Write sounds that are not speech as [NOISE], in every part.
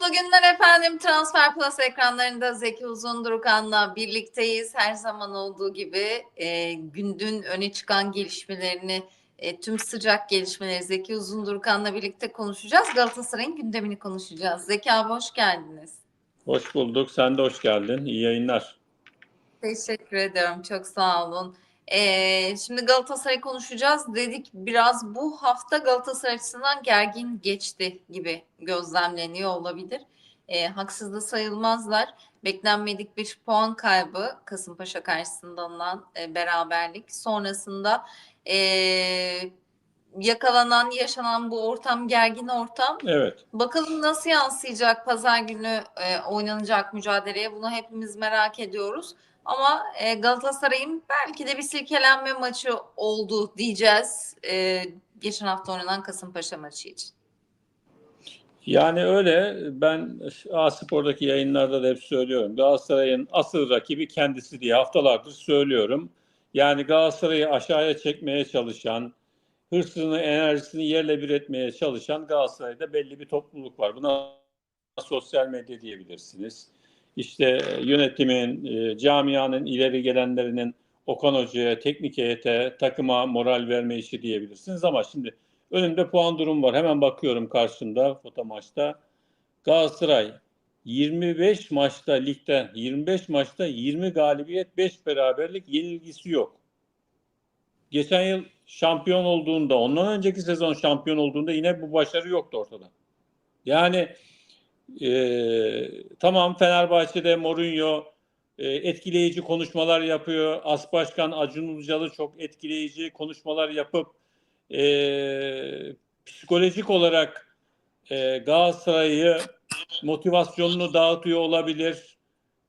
Mutlu günler efendim. Transfer Plus ekranlarında Zeki Uzundurukan'la birlikteyiz. Her zaman olduğu gibi e, gündün öne çıkan gelişmelerini, e, tüm sıcak gelişmeleri Zeki Uzundurukan'la birlikte konuşacağız. Galatasaray'ın gündemini konuşacağız. Zeki abi hoş geldiniz. Hoş bulduk. Sen de hoş geldin. İyi yayınlar. Teşekkür ediyorum. Çok sağ olun. Ee, şimdi Galatasaray konuşacağız dedik. Biraz bu hafta Galatasaray açısından gergin geçti gibi gözlemleniyor olabilir. Ee, haksız da sayılmazlar. Beklenmedik bir puan kaybı Kasımpaşa karşısında alınan e, beraberlik. Sonrasında e, yakalanan, yaşanan bu ortam, gergin ortam Evet. Bakalım nasıl yansıyacak pazar günü e, oynanacak mücadeleye bunu hepimiz merak ediyoruz. Ama e, Galatasaray'ın belki de bir silkelenme maçı oldu diyeceğiz e, geçen hafta oynanan Kasımpaşa maçı için. Yani öyle. Ben A-Spor'daki yayınlarda da hep söylüyorum. Galatasaray'ın asıl rakibi kendisi diye haftalardır söylüyorum. Yani Galatasaray'ı aşağıya çekmeye çalışan, hırsını, enerjisini yerle bir etmeye çalışan Galatasaray'da belli bir topluluk var. Buna sosyal medya diyebilirsiniz. İşte yönetimin, e, camianın ileri gelenlerinin Okan Hoca'ya, teknik heyete, takıma moral verme işi diyebilirsiniz. Ama şimdi önümde puan durum var. Hemen bakıyorum karşımda foto maçta. Galatasaray 25 maçta ligde 25 maçta 20 galibiyet 5 beraberlik yenilgisi yok. Geçen yıl şampiyon olduğunda ondan önceki sezon şampiyon olduğunda yine bu başarı yoktu ortada. Yani ee, tamam Fenerbahçe'de Mourinho e, etkileyici konuşmalar yapıyor. As Başkan Acun Ilıcalı çok etkileyici konuşmalar yapıp e, psikolojik olarak e, Galatasaray'ı motivasyonunu dağıtıyor olabilir.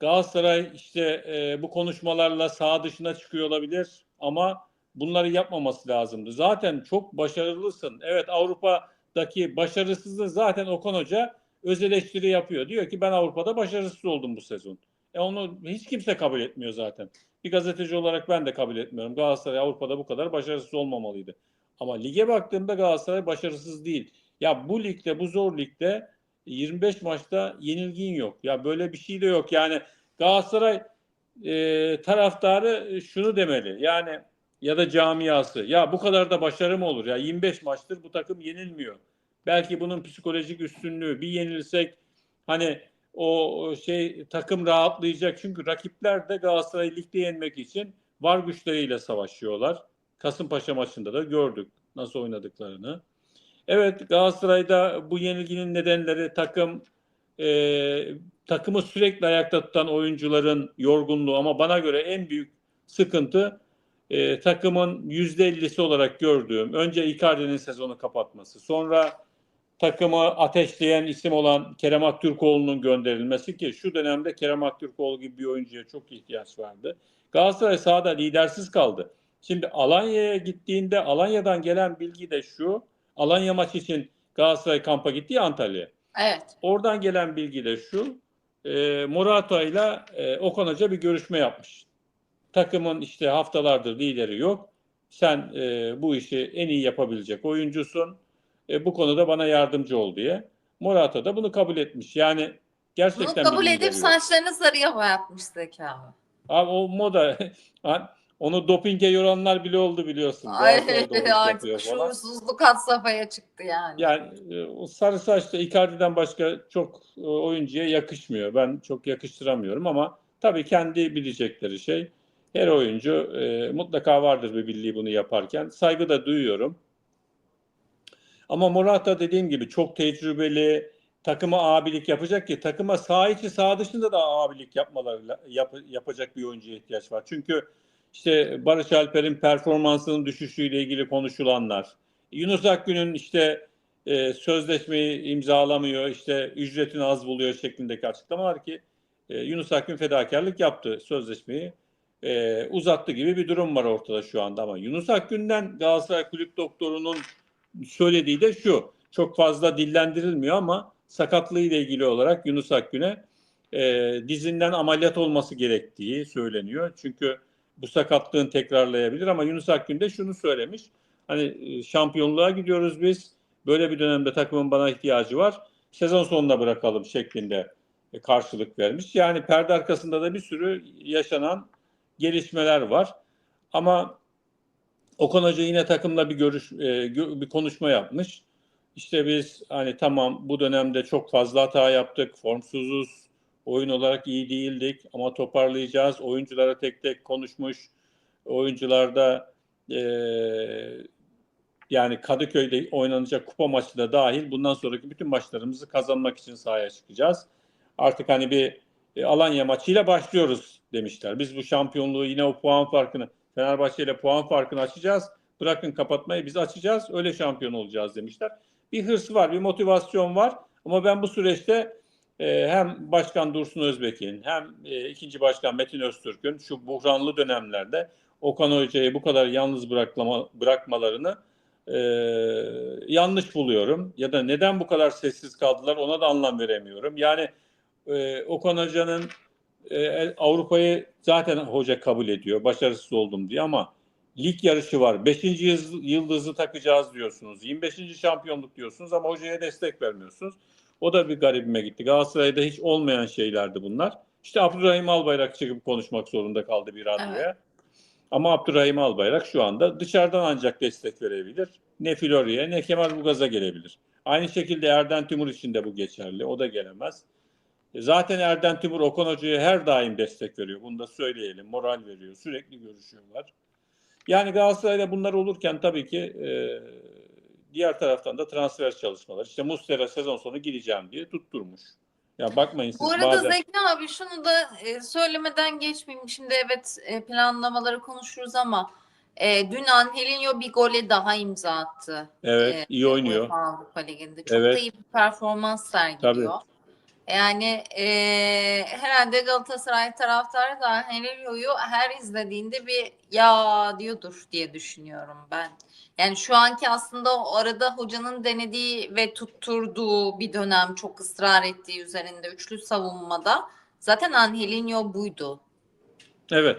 Galatasaray işte e, bu konuşmalarla sağ dışına çıkıyor olabilir ama bunları yapmaması lazımdı. Zaten çok başarılısın. Evet Avrupa'daki başarısızlığı zaten Okan Hoca öz eleştiri yapıyor. Diyor ki ben Avrupa'da başarısız oldum bu sezon. E onu hiç kimse kabul etmiyor zaten. Bir gazeteci olarak ben de kabul etmiyorum. Galatasaray Avrupa'da bu kadar başarısız olmamalıydı. Ama lige baktığımda Galatasaray başarısız değil. Ya bu ligde, bu zor ligde 25 maçta yenilgin yok. Ya böyle bir şey de yok. Yani Galatasaray e, taraftarı şunu demeli. Yani ya da camiası. Ya bu kadar da başarı mı olur? Ya 25 maçtır bu takım yenilmiyor. Belki bunun psikolojik üstünlüğü bir yenilsek hani o şey takım rahatlayacak. Çünkü rakipler de Galatasaray ligde yenmek için var güçleriyle savaşıyorlar. Kasımpaşa maçında da gördük nasıl oynadıklarını. Evet Galatasaray'da bu yenilginin nedenleri takım e, takımı sürekli ayakta tutan oyuncuların yorgunluğu ama bana göre en büyük sıkıntı e, takımın %50'si olarak gördüğüm önce Icardi'nin sezonu kapatması sonra takımı ateşleyen isim olan Kerem Aktürkoğlu'nun gönderilmesi ki şu dönemde Kerem Aktürkoğlu gibi bir oyuncuya çok ihtiyaç vardı. Galatasaray sahada lidersiz kaldı. Şimdi Alanya'ya gittiğinde Alanya'dan gelen bilgi de şu. Alanya maçı için Galatasaray kampa gitti ya Antalya'ya. Evet. Oradan gelen bilgi de şu. E, Morata ile e, Okan Hoca bir görüşme yapmış. Takımın işte haftalardır lideri yok. Sen e, bu işi en iyi yapabilecek oyuncusun e, bu konuda bana yardımcı ol diye. Morata da bunu kabul etmiş. Yani gerçekten Bunu kabul edip saçlarını sarıya boyatmış Zeki abi. Abi o moda. [LAUGHS] Onu dopinge yoranlar bile oldu biliyorsun. Ay [LAUGHS] artık şuursuzluk had safhaya çıktı yani. Yani e, o sarı saçlı Icardi'den başka çok e, oyuncuya yakışmıyor. Ben çok yakıştıramıyorum ama tabii kendi bilecekleri şey. Her oyuncu e, mutlaka vardır bir bildiği bunu yaparken. Saygı da duyuyorum. Ama Morata dediğim gibi çok tecrübeli, takıma abilik yapacak ki takıma sağ içi sağ dışında da abilik yapmaları yap, yapacak bir oyuncuya ihtiyaç var. Çünkü işte Barış Alper'in performansının düşüşüyle ilgili konuşulanlar, Yunus Akgün'ün işte e, sözleşmeyi imzalamıyor, işte ücretini az buluyor şeklindeki açıklamalar ki e, Yunus Akgün fedakarlık yaptı sözleşmeyi e, uzattı gibi bir durum var ortada şu anda ama Yunus Akgün'den Galatasaray Kulüp Doktoru'nun söylediği de şu. Çok fazla dillendirilmiyor ama sakatlığı ile ilgili olarak Yunus Akgün'e e, dizinden ameliyat olması gerektiği söyleniyor. Çünkü bu sakatlığın tekrarlayabilir ama Yunus Akgün de şunu söylemiş. Hani e, şampiyonluğa gidiyoruz biz. Böyle bir dönemde takımın bana ihtiyacı var. sezon sonunda bırakalım şeklinde e, karşılık vermiş. Yani perde arkasında da bir sürü yaşanan gelişmeler var. Ama Okan Hoca yine takımla bir görüş e, bir konuşma yapmış. İşte biz hani tamam bu dönemde çok fazla hata yaptık, formsuzuz, oyun olarak iyi değildik ama toparlayacağız. Oyunculara tek tek konuşmuş. Oyuncularda e, yani Kadıköy'de oynanacak kupa maçı da dahil bundan sonraki bütün maçlarımızı kazanmak için sahaya çıkacağız. Artık hani bir e, Alanya maçıyla başlıyoruz demişler. Biz bu şampiyonluğu yine o puan farkını Fenerbahçe ile puan farkını açacağız. Bırakın kapatmayı biz açacağız. Öyle şampiyon olacağız demişler. Bir hırs var, bir motivasyon var. Ama ben bu süreçte e, hem Başkan Dursun Özbek'in hem e, ikinci Başkan Metin Öztürk'ün şu buhranlı dönemlerde Okan Hoca'yı bu kadar yalnız bırakma, bırakmalarını e, yanlış buluyorum. Ya da neden bu kadar sessiz kaldılar ona da anlam veremiyorum. Yani e, Okan Hoca'nın e, Avrupa'yı zaten hoca kabul ediyor. Başarısız oldum diye ama lig yarışı var. Beşinci yıldızı takacağız diyorsunuz. 25. şampiyonluk diyorsunuz ama hocaya destek vermiyorsunuz. O da bir garibime gitti. Galatasaray'da hiç olmayan şeylerdi bunlar. İşte Abdurrahim Albayrak çıkıp konuşmak zorunda kaldı bir radyoya. Evet. Ama Abdurrahim Albayrak şu anda dışarıdan ancak destek verebilir. Ne Florya ne Kemal Bugaz'a gelebilir. Aynı şekilde Erden Timur için de bu geçerli. O da gelemez. E, Zaten Erden Timur Okan Hoca'ya her daim destek veriyor. Bunu da söyleyelim. Moral veriyor. Sürekli görüşüyorlar. Yani Galatasaray'da bunlar olurken tabii ki e, diğer taraftan da transfer çalışmalar. İşte Muslera sezon sonu gideceğim diye tutturmuş. Ya bakmayın siz Bu arada bazen... Zeki abi şunu da e, söylemeden geçmeyeyim. Şimdi evet e, planlamaları konuşuruz ama e, dün Angelinho bir gole daha imza attı. Evet E, iyi oynuyor. Avrupa Ligi'nde. Çok Evet. da iyi bir performans sergiliyor. Yani e, herhalde Galatasaray taraftarı da Angelinho'yu her izlediğinde bir ya diyordur diye düşünüyorum ben. Yani şu anki aslında o arada hocanın denediği ve tutturduğu bir dönem çok ısrar ettiği üzerinde üçlü savunmada zaten Angelinho buydu. Evet.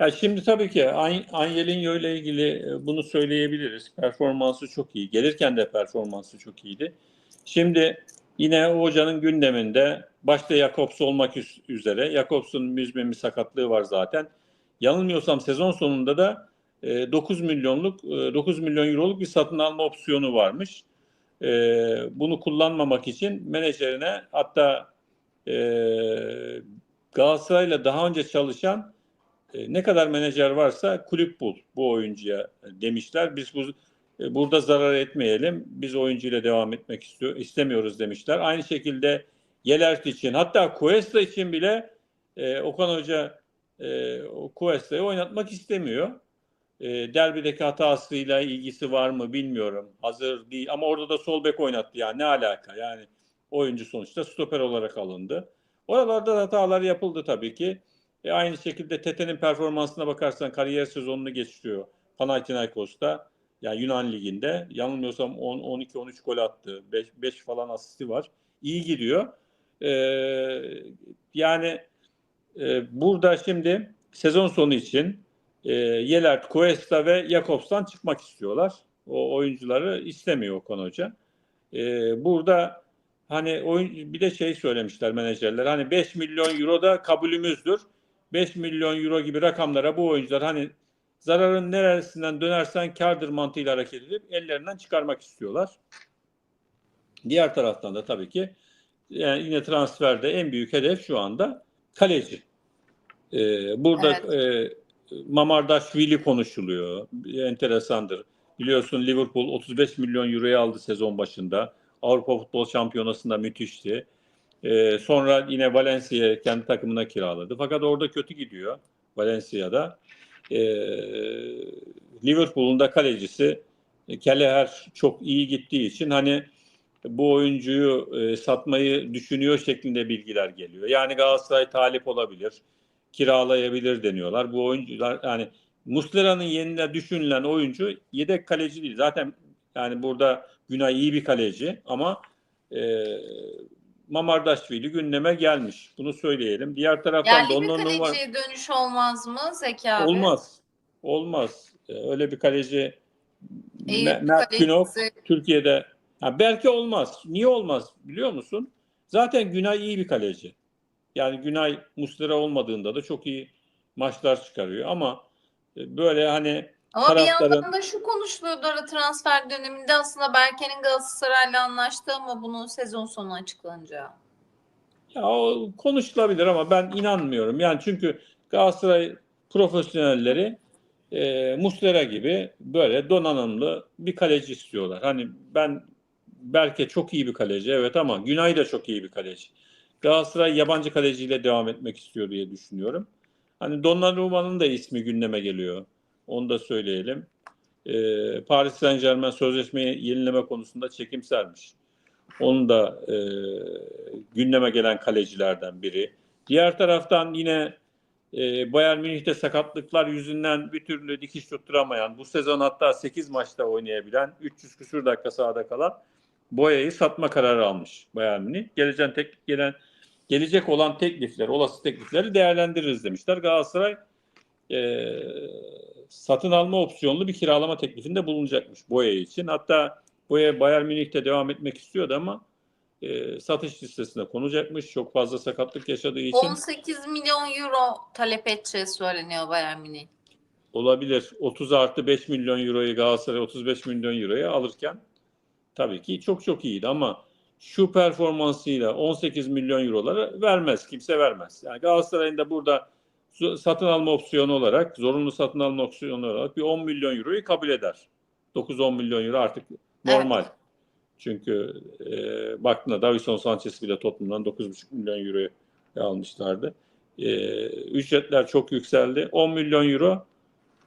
Ya şimdi tabii ki An- Angelinho ile ilgili e, bunu söyleyebiliriz. Performansı çok iyi. Gelirken de performansı çok iyiydi. Şimdi yine o hocanın gündeminde başta Jakobs olmak üzere. Jakobs'un müzmin sakatlığı var zaten. Yanılmıyorsam sezon sonunda da e, 9 milyonluk e, 9 milyon euroluk bir satın alma opsiyonu varmış. E, bunu kullanmamak için menajerine hatta e, Galatasaray'la daha önce çalışan e, ne kadar menajer varsa kulüp bul bu oyuncuya e, demişler. Biz bu e, burada zarar etmeyelim. Biz oyuncuyla devam etmek istiyor istemiyoruz demişler. Aynı şekilde Yelert için hatta Cuesta için bile e, Okan Hoca e, Cuesta'yı oynatmak istemiyor. E, derbideki hatasıyla ilgisi var mı bilmiyorum. Hazır değil ama orada da sol bek oynattı yani ne alaka yani oyuncu sonuçta stoper olarak alındı. Oralarda da hatalar yapıldı tabii ki. E aynı şekilde Tete'nin performansına bakarsan kariyer sezonunu geçiriyor Panathinaikos'ta. Yani Yunan Ligi'nde. Yanılmıyorsam 12-13 gol attı. 5, 5 falan asisti var. İyi gidiyor. E, yani e, burada şimdi sezon sonu için e, Yelert, Cuesta ve Jakobs'tan çıkmak istiyorlar. O oyuncuları istemiyor Okan Hoca. E, burada hani oyun bir de şey söylemişler menajerler. Hani 5 milyon euro da kabulümüzdür. 5 milyon euro gibi rakamlara bu oyuncular hani zararın neresinden dönersen kardır mantığıyla hareket edip ellerinden çıkarmak istiyorlar. Diğer taraftan da tabii ki yani yine transferde en büyük hedef şu anda kaleci. Ee, burada e, Mamardaşvili konuşuluyor. Enteresandır. Biliyorsun Liverpool 35 milyon euroya aldı sezon başında. Avrupa Futbol Şampiyonası'nda müthişti. Ee, sonra yine Valencia'ya kendi takımına kiraladı. Fakat orada kötü gidiyor Valencia'da. Ee, Liverpool'un da kalecisi Kelleher çok iyi gittiği için hani bu oyuncuyu e, satmayı düşünüyor şeklinde bilgiler geliyor. Yani Galatasaray talip olabilir, kiralayabilir deniyorlar. Bu oyuncular yani Muslera'nın yerine düşünülen oyuncu yedek kaleci değil. Zaten yani burada Günay iyi bir kaleci ama e, Mamardaşvili gündeme gelmiş. Bunu söyleyelim. Diğer taraftan Yerli bir Donnarumma var. kaleciye dönüş olmaz mı Zeki abi? Olmaz. Olmaz. E, Öyle bir kaleci bir Mert kaleci. Günok Türkiye'de Ha, belki olmaz. Niye olmaz biliyor musun? Zaten Günay iyi bir kaleci. Yani Günay Muslera olmadığında da çok iyi maçlar çıkarıyor ama e, böyle hani Ama bir taraftarın- yandan da şu konuşuluyordu ara transfer döneminde aslında Berke'nin Galatasaray'la anlaştığı ama bunun sezon sonu açıklanacağı. Ya o konuşulabilir ama ben inanmıyorum. Yani çünkü Galatasaray profesyonelleri e, Muslera gibi böyle donanımlı bir kaleci istiyorlar. Hani ben Berke çok iyi bir kaleci evet ama Günay da çok iyi bir kaleci. Galatasaray yabancı kaleciyle devam etmek istiyor diye düşünüyorum. Hani Donnarumma'nın da ismi gündeme geliyor. Onu da söyleyelim. E, Paris Saint Germain sözleşmeyi yenileme konusunda çekimsermiş. Onun da e, gündeme gelen kalecilerden biri. Diğer taraftan yine e, Bayern Münih'te sakatlıklar yüzünden bir türlü dikiş tutturamayan, bu sezon hatta 8 maçta oynayabilen, 300 küsur dakika sahada kalan Boya'yı satma kararı almış Bayern Münih. Geleceğin tek, gelen gelecek olan teklifler, olası teklifleri değerlendiririz demişler. Galatasaray e, satın alma opsiyonlu bir kiralama teklifinde bulunacakmış Boya için. Hatta Boya Bayern Münih'te devam etmek istiyordu ama e, satış listesine konacakmış. Çok fazla sakatlık yaşadığı için 18 milyon euro talep edeceği söyleniyor Bayern Münih. olabilir. 30 artı 5 milyon euroyu Galatasaray 35 milyon euroya alırken tabii ki çok çok iyiydi ama şu performansıyla 18 milyon euroları vermez. Kimse vermez. Yani Galatasaray'ın da burada satın alma opsiyonu olarak, zorunlu satın alma opsiyonu olarak bir 10 milyon euroyu kabul eder. 9-10 milyon euro artık normal. Çünkü e, baktığında Davison Sanchez bile Tottenham'dan 9,5 milyon euroya almışlardı. E, ücretler çok yükseldi. 10 milyon euro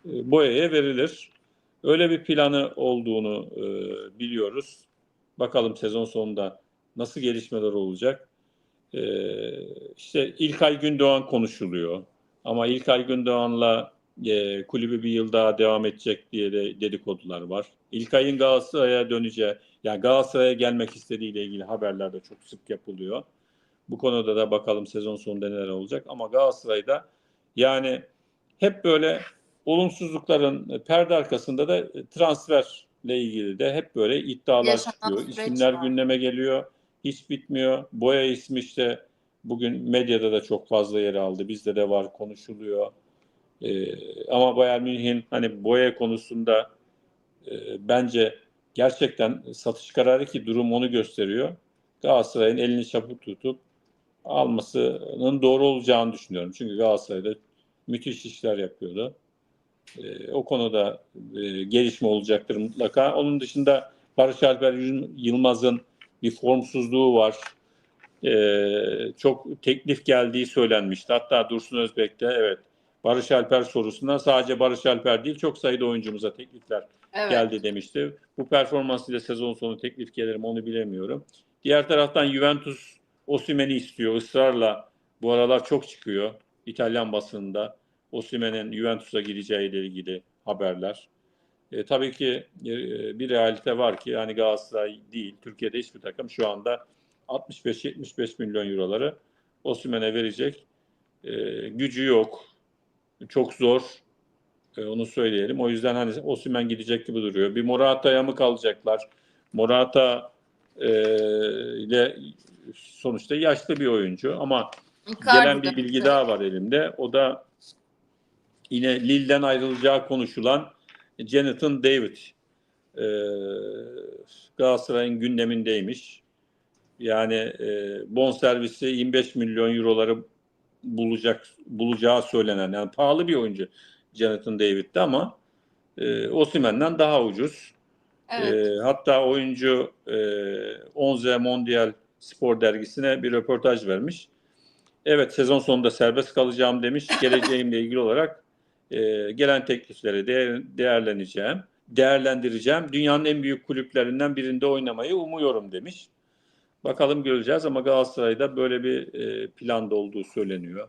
e, Boya'ya verilir. Öyle bir planı olduğunu e, biliyoruz. Bakalım sezon sonunda nasıl gelişmeler olacak. E, işte İlkay Gündoğan konuşuluyor. Ama İlkay Gündoğan'la e, kulübü bir yıl daha devam edecek diye de dedikodular var. İlkay'ın Galatasaray'a döneceği, yani Galatasaray'a gelmek istediğiyle ilgili haberler de çok sık yapılıyor. Bu konuda da bakalım sezon sonunda neler olacak. Ama Galatasaray'da yani hep böyle olumsuzlukların perde arkasında da transferle ilgili de hep böyle iddialar Yaşanan çıkıyor. İsimler var. gündeme geliyor. Hiç bitmiyor. Boya ismi işte bugün medyada da çok fazla yer aldı. Bizde de var konuşuluyor. Ee, ama Bayern Münih'in hani boya konusunda e, bence gerçekten satış kararı ki durum onu gösteriyor. Galatasaray'ın elini çabuk tutup almasının doğru olacağını düşünüyorum. Çünkü Galatasaray'da müthiş işler yapıyordu. Ee, o konuda e, gelişme olacaktır mutlaka. Onun dışında Barış Alper Yılmaz'ın bir formsuzluğu var. Ee, çok teklif geldiği söylenmişti. Hatta Dursun Özbek de evet Barış Alper sorusuna sadece Barış Alper değil çok sayıda oyuncumuza teklifler Evet. geldi demişti. Bu performansıyla sezon sonu teklif gelir mi onu bilemiyorum. Diğer taraftan Juventus Osimhen'i istiyor ısrarla. Bu aralar çok çıkıyor İtalyan basınında. Osimhen'in Juventus'a gideceğiyle ilgili haberler. E, tabii ki e, bir realite var ki yani Galatasaray değil, Türkiye'de hiçbir takım şu anda 65-75 milyon euroları Osimhen'e verecek e, gücü yok. Çok zor. E, onu söyleyelim. O yüzden hani Osimhen gidecek gibi duruyor. Bir Morata'ya mı kalacaklar? Morata e, ile sonuçta yaşlı bir oyuncu ama Icardi gelen bir bilgi daha var elimde. O da yine Lille'den ayrılacağı konuşulan Jonathan David. E, Galatasaray'ın gündemindeymiş. Yani e, bon servisi 25 milyon euroları bulacak bulacağı söylenen yani pahalı bir oyuncu Jonathan David'di ama e, Osimhen'den daha ucuz. Evet. E, hatta oyuncu e, Onze Mondial Spor dergisine bir röportaj vermiş. Evet sezon sonunda serbest kalacağım demiş. [LAUGHS] Geleceğimle ilgili olarak e, gelen teklifleri değer, değerleneceğim, değerlendireceğim. Dünyanın en büyük kulüplerinden birinde oynamayı umuyorum demiş. Bakalım göreceğiz ama Galatasaray'da böyle bir e, planda olduğu söyleniyor.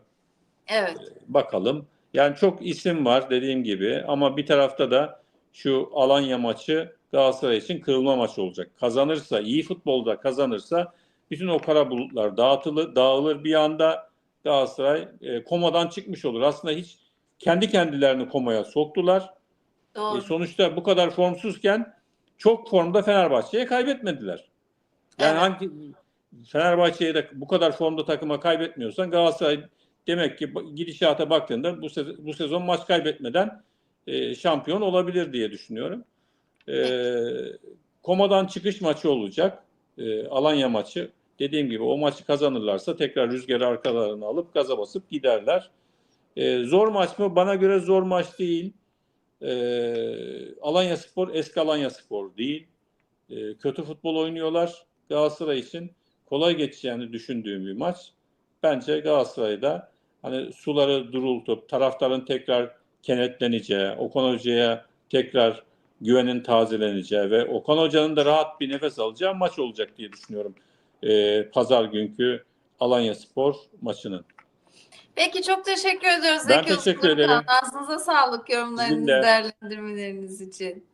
Evet. Bakalım. Yani çok isim var dediğim gibi ama bir tarafta da şu Alanya maçı Galatasaray için kırılma maçı olacak. Kazanırsa, iyi futbolda kazanırsa bütün o kara bulutlar dağıtılır, dağılır bir anda Galatasaray e, komadan çıkmış olur. Aslında hiç kendi kendilerini komaya soktular. Doğru. E, sonuçta bu kadar formsuzken çok formda Fenerbahçe'ye kaybetmediler. Yani Evet. hangi Fenerbahçe'ye de bu kadar formda takıma kaybetmiyorsan Galatasaray demek ki gidişata baktığında bu sezon, bu sezon maç kaybetmeden e, şampiyon olabilir diye düşünüyorum. E, Koma'dan çıkış maçı olacak. E, Alanya maçı. Dediğim gibi o maçı kazanırlarsa tekrar rüzgarı arkalarına alıp gaza basıp giderler. E, zor maç mı? Bana göre zor maç değil. E, Alanya Spor eski Alanya Spor değil. E, kötü futbol oynuyorlar. Galatasaray için kolay geçeceğini düşündüğüm bir maç. Bence Galatasaray'da hani suları durultup taraftarın tekrar kenetleneceği, Okan Hoca'ya tekrar güvenin tazeleneceği ve Okan Hoca'nın da rahat bir nefes alacağı maç olacak diye düşünüyorum. Ee, Pazar günkü Alanya Spor maçının. Peki çok teşekkür ediyoruz. Ben Zeki teşekkür Uslu ederim. Ağzınıza sağlık yorumlarınız, de. değerlendirmeleriniz için.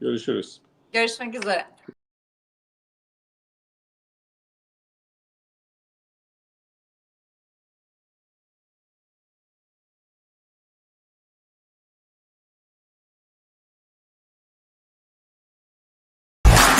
Görüşürüz. Görüşmek üzere.